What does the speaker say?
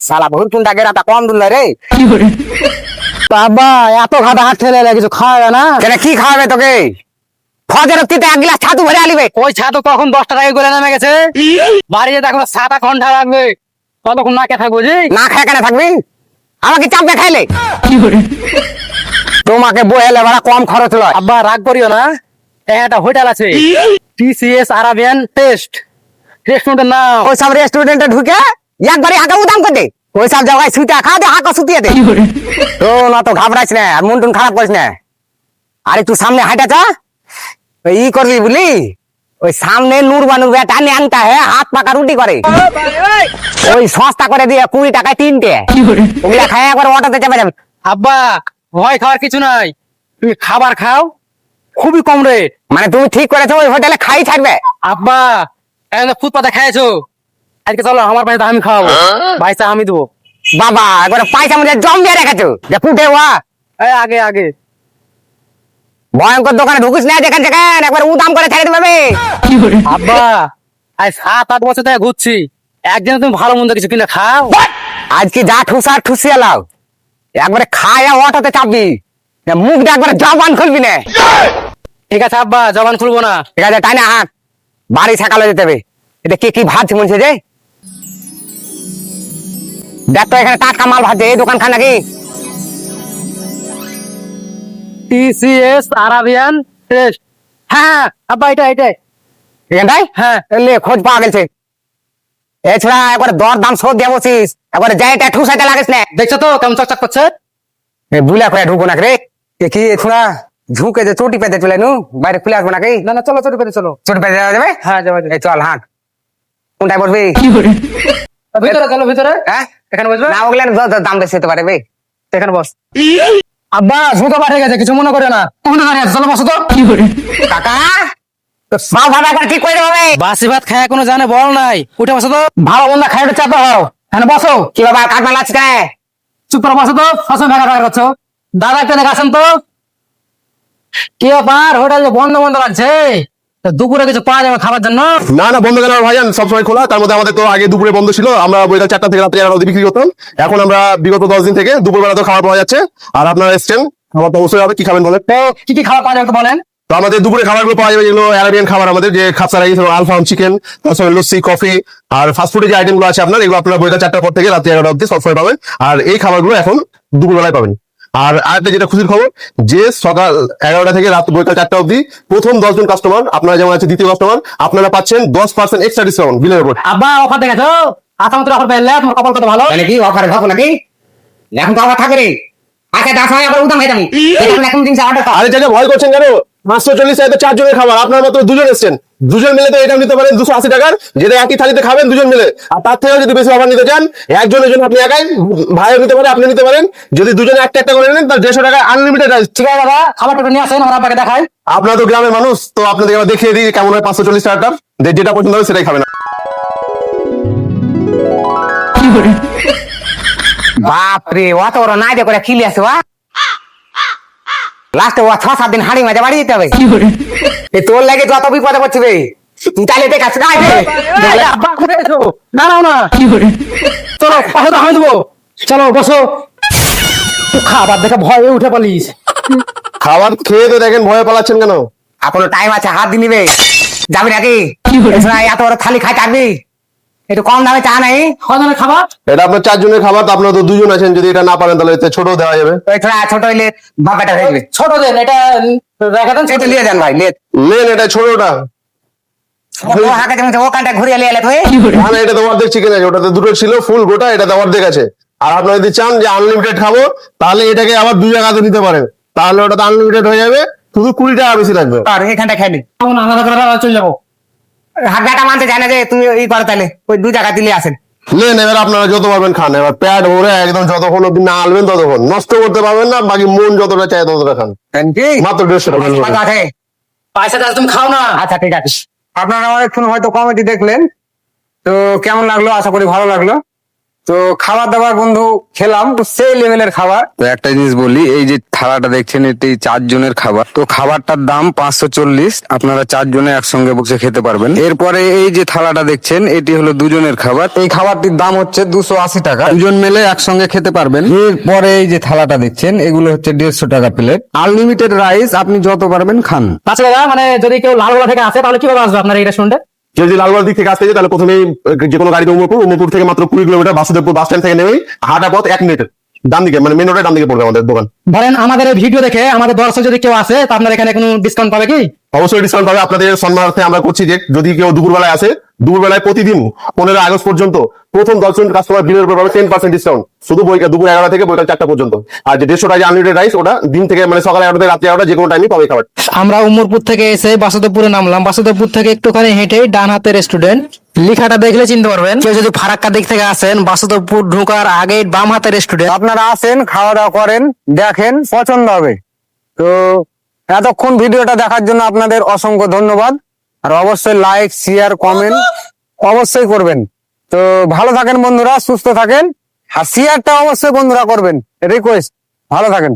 সালা বহুত কোনটা গেরাটা কম দুল রে। বাবা এত ঘাটা হাত ঠেলে কিছু যায় না? কেন কি খাওয়াবে তোকে? ফজর তিতে এক গ্লাস ছাতু ভরে আলিবে ওই ছাতু কখন দশটা টাকা করে নেমে গেছে? বাড়ি যেতে এখন সাত আট ঘণ্টা লাগবে। ততক্ষণ না কে থাকব জি? না খায় কেন থাকবি? আমাকে চাপবে খাইলে? তোমাকে বহেলে ভাড়া কম খরচ লয়। আব্বা রাগ করিও না। একটা হোটেল আছে। TCS Arabian taste. রেস্টুরেন্টের নাম। ওই সব রেস্টুরেন্টে ঢুকে একবারে হাঁকা উদাম করে দে ওই সব জায়গায় সুইটা খা দে হাঁকা সুতিয়ে দে। তো না তো ঘাবড়াইস না আর মন টুন খারাপ করিস না। আর একটু সামনে হাঁটা চা। ই করবি বুঝলি ওই সামনে নূর বানু বেটা নিয়ে আনতা হ্যাঁ হাত পাকা রুটি করে। ওই সস্তা করে দিয়ে কুড়ি টাকায় তিনটে। ওগুলা খাই একবার অটোতে চেপে যাবে। আব্বা ভয় খাওয়ার কিছু নাই। তুমি খাবার খাও খুবই কম রেট মানে তুমি ঠিক করেছ ওই হোটেলে খাই থাকবে। আব্বা এখন ফুটপাতে খাইছো? আজকে চলো আমার বাড়িতে আমি খাওয়াবো। পয়সা আমি দেবো। বাবা একবার পয়সা মধ্যে জম দিয়ে রেখেছো। যে পুটে ওয়া। এই আগে আগে। ভয়ঙ্কর দোকানে ঢুকিস না যেখান যেখান একবার উদাম করে ছেড়ে দেবে। আব্বা আজ সাত আট বছর থেকে ঘুরছি। একদিনে তুমি ভালো মন্দ কিছু কিনে খাও। আজকে যা ঠুসা ঠুসিয়ে লাও একবারে খায়া অটোতে চাপবি। মুখটা একবারে জবান খুলবি না। ঠিক আছে আব্বা জবান খুলবো না। ঠিক আছে তাই না? হাত বাড়ি সকালে যেতে হবে। এটা কে কি ভাবছে মনছে যে? দেখ তো এখানে টাটকা মাল ভাজছে এই দোকান খান নাকি? TCS Arabian taste. হ্যাঁ আব্বা এটা এটাই এখানটাই হ্যাঁ। লে খোঁজ পাওয়া গেছে। এছাড়া একবার দর দাম শোধ দিয়ে বসিস। একবার যাইটা ঠুসাইতে লাগিস না। দেখছ তো কেমন চকচক করছে? এ বুলা করে ঢুকো না রে? কি এছাড়া ঝুঁকে যে চটি পেতে চলে নু? বাইরে খুলে আসব নাকি? না না চলো চলো করে চলো। চটি পেতে যাওয়া যাবে? হ্যাঁ যাবা। যাবে। চল হাঁট কোনটায় বসবি? ভিতরে চলো ভিতরে। হ্যাঁ এখানে বসবে? না ওগুলো দাম বেশি হতে পারে বে এখানে বস। আব্বা ঝুঁকে পাঠে গেছে কিছু মনে করে না। ওখানে দাঁড়িয়ে চলো বসো তো। কাকা? মা ভাড়া একবার ঠিক করে দেবে বাসি ভাত খায় কোনো জানে বল নাই। উঠে বসো তো। ভালো মন্দ খাই চাপা হও। হ্যাঁ বসো। কি বাবা কাঠ মাল আছে? চুপ করে বসো তো। ফসল করছ। দাদা একটা আসেন তো। কি ব্যাপার? হোটেল যে বন্ধ বন্ধ লাগছে। দুপুরে কিছু পাওয়া যাবে খাবার জন্য? না না বন্ধ কেন ভাইজান? সবসময় খোলা। তার মধ্যে আমাদের তো আগে দুপুরে বন্ধ ছিল। আমরা বইটা চারটা থেকে রাত্রে এগারো অবধি বিক্রি করতাম। এখন আমরা বিগত দশ দিন থেকে দুপুর বেলা তো খাবার পাওয়া যাচ্ছে। আর আপনারা এসছেন। খাবার তো অবশ্যই হবে। কি খাবেন বলেন? তো কি কি খাবার পাওয়া যাবে বলেন। তো আমাদের দুপুরে খাবারগুলো পাওয়া যাবে যেগুলো অ্যারাবিয়ান খাবার আমাদের যে খাপসা রাইস আলফাম চিকেন তার সঙ্গে লস্যি কফি আর ফাস্টফুডের যে আইটেমগুলো আছে আপনার এগুলো আপনারা বইটা চারটার পর থেকে রাত্রি এগারোটা অবধি সবসময় পাবেন। আর এই খাবারগুলো এখন দুপুরবেলায় পাবেন। আর আরেকটা যেটা খুশির খবর যে সকাল এগারোটা থেকে রাত বৈকাল চারটা অব্দি প্রথম দশজন কাস্টমার আপনারা যেমন আছে দ্বিতীয় কাস্টমার আপনারা পাচ্ছেন দশ পার্সেন্ট এক্সট্রা ডিসকাউন্ট বিলের উপর। আবার অফার দেখেছ আসাম তো অফার পেলে তোমার কপাল কত ভালো? নাকি কি অফার ভাবো নাকি? এখন তো অফার থাকে রে আচ্ছা দশ হয় আবার উদাম হয়ে যাবে। এখন এখন জিনিস অর্ডার আরে জায়গায় ভয় করছেন কেন? পাঁচশো চল্লিশ টাকা তো চারজনের খাবার আপনার মাত্র দুজন এসছেন। দুজন মিলে তো এটা নিতে পারেন দুশো আশি টাকার যেটা একই থালিতে খাবেন দুজন মিলে। আর তার থেকেও যদি বেশি অফার নিতে চান একজনের জন্য আপনি একাই ভাইও নিতে পারেন আপনি নিতে পারেন। যদি দুজনে একটা একটা করে নেন তার দেড়শো টাকা আনলিমিটেড ঠিক আছে দাদা খাবারটা নিয়ে আসেন আমার আব্বাকে দেখাই। আপনার তো গ্রামের মানুষ তো আপনাদের এবার দেখিয়ে দিই কেমন হয় পাঁচশো চল্লিশ টাকাটা যে- যেটা পছন্দ হবে সেটাই খাবেন। বাপরে অত বড় নাই যে করে খিলি আছে ওয়া লাস্টে ও ছ সাত দিন হাড়ি মাঝে বাড়ি যেতে হবে। এ তোর লাগে যত বিপদে পড়ছে বে। তুই তাহলে দেখ আছে না দাঁড়াও না। চলো পাশে আমি দেবো। চলো বসো। তো খাবার দেখে ভয়ে উঠে পালিস খাবার খেয়ে তো দেখেন ভয় পালাচ্ছেন কেন? এখনও টাইম আছে হাত দিয়ে নিবে যাবি নাকি? এত বড় থালি খাই থাকবি একটু কম দামে চা নাই। কজনের খাবার? এটা আপনার চারজনের খাবার তো আপনার তো দুজন আছেন যদি এটা না পারেন তাহলে এতে ছোট দেওয়া যাবে। ছোট হইলে বাবাটা হয়ে যাবে। ছোট দেন এটা রেখে দেন। সেটা লিয়ে দেন ভাই নেন এটা ছোটটা। মানে আর আপনারা যদি চান যে আনলিমিটেড খাব তাহলে এটাকে আবার দুই জায়গাতে নিতে পারেন। তাহলে ওটাতে আনলিমিটেড হয়ে যাবে শুধু কুড়ি টাকা বেশি লাগবে। আর এখানটা খেয়ে নি। আলাদা করে চলে যাব। হাগড়াটা মানতে চায় না যে তুমি ই করো তাহলে। ওই দুই জায়গা দিলে আসেন। নেন এবার আপনারা যত পারবেন খান। এবার প্যাড ভরে একদম যতক্ষণ অব্দি না আনবেন ততক্ষণ। নষ্ট করতে পারবেন না বাকি মন যতটা চায় ততটা খান। কি মাত্র দেড়শো টাকা। পয়সা দাস তুমি খাও না। আচ্ছা ঠিক আছে। আপনারা অনেকক্ষণ হয়তো কমেডি দেখলেন। তো কেমন লাগল? আশা করি ভালো লাগল। তো খাবার দাবার বন্ধু খেলাম তো সেই লেভেলের খাবার। তো একটা জিনিস বলি এই যে থালাটা দেখছেন এটি চারজনের খাবার। তো খাবারটার দাম পাঁচশো চল্লিশ আপনারা চারজনে একসঙ্গে বসে খেতে পারবেন। এরপরে এই যে থালাটা দেখছেন এটি হলো দুজনের খাবার। এই খাবারটির দাম হচ্ছে দুশো আশি টাকা। দুজন মিলে একসঙ্গে খেতে পারবেন। এরপরে এই যে থালাটা দেখছেন এগুলো হচ্ছে দেড়শো টাকা প্লেট আনলিমিটেড রাইস আপনি যত পারবেন খান। আচ্ছা দাদা মানে যদি কেউ লালগোলা থেকে আসে তাহলে কীভাবে আসবে আপনার এটা রেস্টুরেন্টে কেউ যদি লালগড় দিক থেকে আসতে যায় তাহলে প্রথমেই যে কোনো গাড়িতে উমরপুর উমরপুর থেকে মাত্র কুড়ি কিলোমিটার বাসুদেবপুর বাস স্ট্যান্ড থেকে নেমেই হাঁটা পথ এক মিনিটের ডান দিকে মানে মেন রোডের ডান দিকে পড়বে আমাদের দোকান। ধরেন আমাদের এই ভিডিও দেখে আমাদের দর্শক যদি কেউ আসে তা আপনার এখানে কোনো ডিসকাউন্ট পাবে কি? অবশ্যই ডিসকাউন্ট পাবে। আপনাদের সম্মানার্থে আমরা করছি যে যদি কেউ দুপুরবেলায় আসে দুপুরবেলায় প্রতিদিন পনেরো আগস্ট পর্যন্ত প্রথম দশজন কাস্টমার বিলের উপর পাবে টেন পার্সেন্ট ডিসকাউন্ট শুধু বই দুপুর এগারোটা থেকে বইকাল চারটা পর্যন্ত। আর যে দেড়শো টাকা আনলিমিটেড রাইস ওটা দিন থেকে মানে সকাল এগারোটা থেকে রাত্রি এগারোটা যে কোনো টাইমে পাবে খাবার। আমরা উমরপুর থেকে এসে বাসুদেবপুরে নামলাম। বাসুদেবপুর থেকে একটুখানি হেঁটে ডান হাতে রেস্টুরেন্ট লেখাটা দেখলে চিনতে পারবেন। কেউ যদি ফারাক্কা দিক থেকে আসেন বাসুদেবপুর ঢোকার আগে বাম হাতে রেস্টুরেন্ট আপনারা আসেন খাওয়া দাওয়া করেন দেখেন পছন্দ হবে। তো এতক্ষণ ভিডিওটা দেখার জন্য আপনাদের অসংখ্য ধন্যবাদ। আর অবশ্যই লাইক শেয়ার কমেন্ট অবশ্যই করবেন। তো ভালো থাকেন বন্ধুরা, সুস্থ থাকেন। আর শেয়ারটা অবশ্যই বন্ধুরা করবেন। রিকোয়েস্ট ভালো থাকেন।